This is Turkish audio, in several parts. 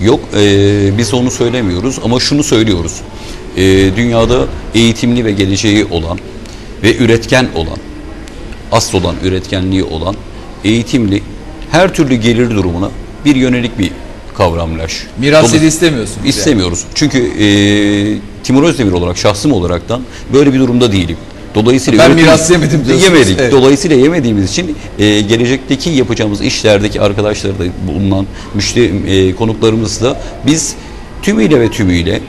Yok e, biz onu söylemiyoruz ama şunu söylüyoruz. E, dünyada eğitimli ve geleceği olan ve üretken olan, asıl olan üretkenliği olan, eğitimli, her türlü gelir durumuna bir yönelik bir kavram Laş. Miras Dolayı- yedi istemiyorsunuz. yani. İstemiyoruz. Çünkü e, Timur Özdemir olarak şahsım olaraktan böyle bir durumda değilim. Dolayısıyla Ben miras yemedim diyorsunuz. Yemedik. Evet. Dolayısıyla yemediğimiz için e, gelecekteki yapacağımız işlerdeki arkadaşları da bulunan müşteri e, konuklarımız da biz tümüyle ve tümüyle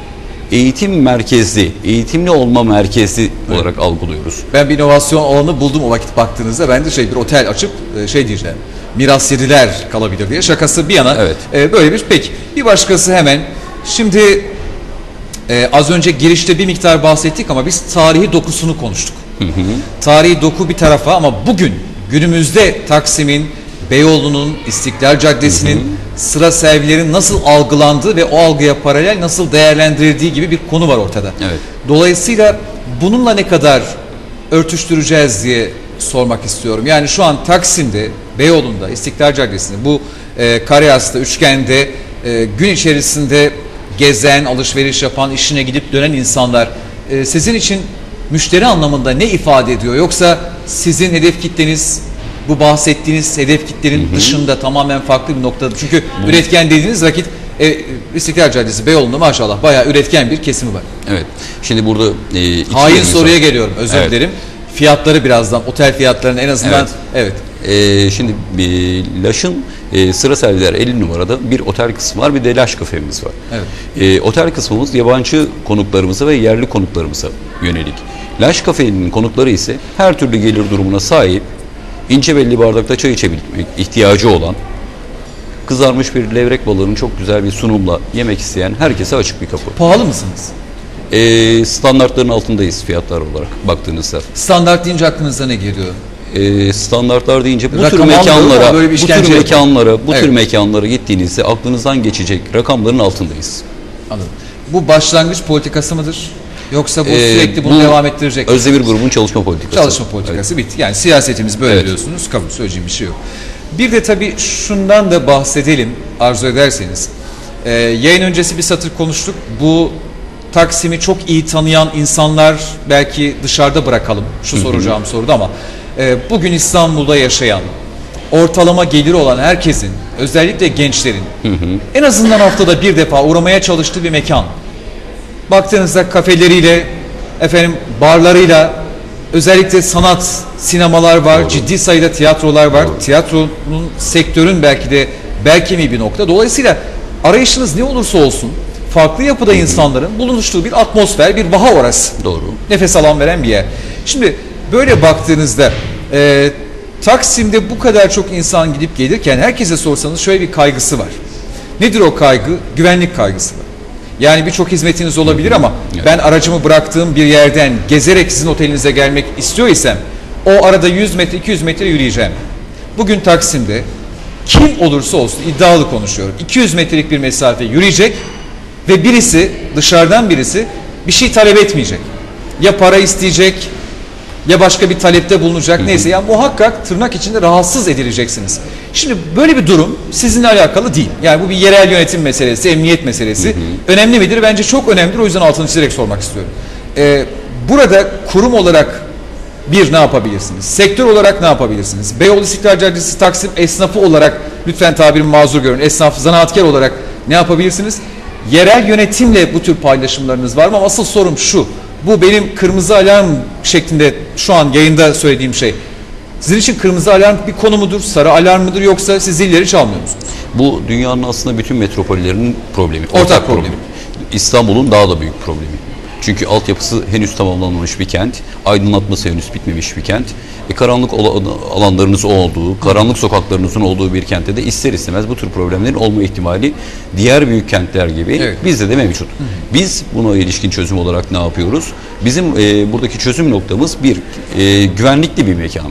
eğitim merkezli, eğitimli olma merkezli olarak algılıyoruz. Ben bir inovasyon alanı buldum o vakit baktığınızda. Ben de şey bir otel açıp e, şey diyeceğim. Miras yediler kalabilir diye. Şakası bir yana. Evet. e, böyle bir pek. Bir başkası hemen. Şimdi e, az önce girişte bir miktar bahsettik ama biz tarihi dokusunu konuştuk. Tarihi doku bir tarafa ama bugün günümüzde Taksim'in, Beyoğlu'nun, İstiklal Caddesi'nin sıra servilerin nasıl algılandığı ve o algıya paralel nasıl değerlendirildiği gibi bir konu var ortada. Evet. Dolayısıyla bununla ne kadar örtüştüreceğiz diye sormak istiyorum. Yani şu an Taksim'de, Beyoğlu'nda, İstiklal Caddesi'nde, bu e, Karyas'ta, Üçgen'de e, gün içerisinde gezen, alışveriş yapan, işine gidip dönen insanlar e, sizin için müşteri anlamında ne ifade ediyor? Yoksa sizin hedef kitleniz bu bahsettiğiniz hedef kitlenin dışında tamamen farklı bir noktada. Çünkü üretken dediğiniz vakit e, İstiklal Caddesi Beyoğlu'nda maşallah bayağı üretken bir kesimi var. Evet. Şimdi burada e, Hain soruya var. geliyorum özür Evet. dilerim. Fiyatları birazdan otel fiyatlarını en azından evet. Ee, şimdi e, Laş'ın e, sıra serviler 50 numarada bir otel kısmı var bir de Laş kafemiz var. Evet. Ee, otel kısmımız yabancı konuklarımıza ve yerli konuklarımıza yönelik. Laş kafenin konukları ise her türlü gelir durumuna sahip, ince belli bardakta çay içebilmek ihtiyacı olan, kızarmış bir levrek balığını çok güzel bir sunumla yemek isteyen herkese açık bir kapı. Pahalı mısınız? Ee, standartların altındayız fiyatlar olarak baktığınızda. Standart deyince aklınıza ne geliyor? E, standartlar deyince bu tür mekanlara, bu tür mekanlara, bu Evet. tür mekanlara gittiğinizde aklınızdan geçecek rakamların altındayız. Anladım. Bu başlangıç politikası mıdır? Yoksa bu Ee, sürekli bunu bu devam ettirecek mi? Özdemir grubun çalışma politikası. Çalışma politikası bitti. Yani siyasetimiz böyle Evet. diyorsunuz. Kabul söyleyeceğim bir şey yok. Bir de tabii şundan da bahsedelim arzu ederseniz. Ee, yayın öncesi bir satır konuştuk. Bu Taksim'i çok iyi tanıyan insanlar belki dışarıda bırakalım. Şu soracağım soruda ama e, bugün İstanbul'da yaşayan ortalama geliri olan herkesin özellikle gençlerin en azından haftada bir defa uğramaya çalıştığı bir mekan. Baktığınızda kafeleriyle, efendim barlarıyla, özellikle sanat sinemalar var, ciddi sayıda tiyatrolar var. Tiyatronun sektörün belki de belki mi bir nokta. Dolayısıyla arayışınız ne olursa olsun farklı yapıda insanların bulunuştuğu bir atmosfer, bir vaha orası. Doğru. Nefes alan veren bir yer. Şimdi böyle baktığınızda e, Taksim'de bu kadar çok insan gidip gelirken herkese sorsanız şöyle bir kaygısı var. Nedir o kaygı? Güvenlik kaygısı var. Yani birçok hizmetiniz olabilir ama Evet. ben aracımı bıraktığım bir yerden gezerek sizin otelinize gelmek istiyor isem o arada 100 metre 200 metre yürüyeceğim. Bugün Taksim'de kim olursa olsun iddialı konuşuyorum. 200 metrelik bir mesafe yürüyecek ve birisi dışarıdan birisi bir şey talep etmeyecek. Ya para isteyecek ya başka bir talepte bulunacak neyse ya muhakkak tırnak içinde rahatsız edileceksiniz. Şimdi böyle bir durum sizinle alakalı değil. Yani bu bir yerel yönetim meselesi, emniyet meselesi. Önemli midir? Bence çok önemlidir. O yüzden altını çizerek sormak istiyorum. Ee, burada kurum olarak bir ne yapabilirsiniz? Sektör olarak ne yapabilirsiniz? Beyoğlu İstiklal Caddesi Taksim esnafı olarak lütfen tabirimi mazur görün. Esnaf, zanaatkar olarak ne yapabilirsiniz? Yerel yönetimle bu tür paylaşımlarınız var mı? Ama asıl sorum şu. Bu benim kırmızı alarm şeklinde şu an yayında söylediğim şey. Sizin için kırmızı alarm bir konu mudur? Sarı alarm mıdır? Yoksa siz zilleri çalmıyor musunuz? Bu dünyanın aslında bütün metropollerinin problemi. Ortak problemi. İstanbul'un daha da büyük problemi. Çünkü altyapısı henüz tamamlanmamış bir kent, aydınlatması henüz bitmemiş bir kent. E, karanlık alanlarınız olduğu, karanlık sokaklarınızın olduğu bir kentte de ister istemez bu tür problemlerin olma ihtimali diğer büyük kentler gibi Evet. bizde de mevcut. Biz buna ilişkin çözüm olarak ne yapıyoruz? Bizim e, buradaki çözüm noktamız bir, e, güvenlikli bir mekanız.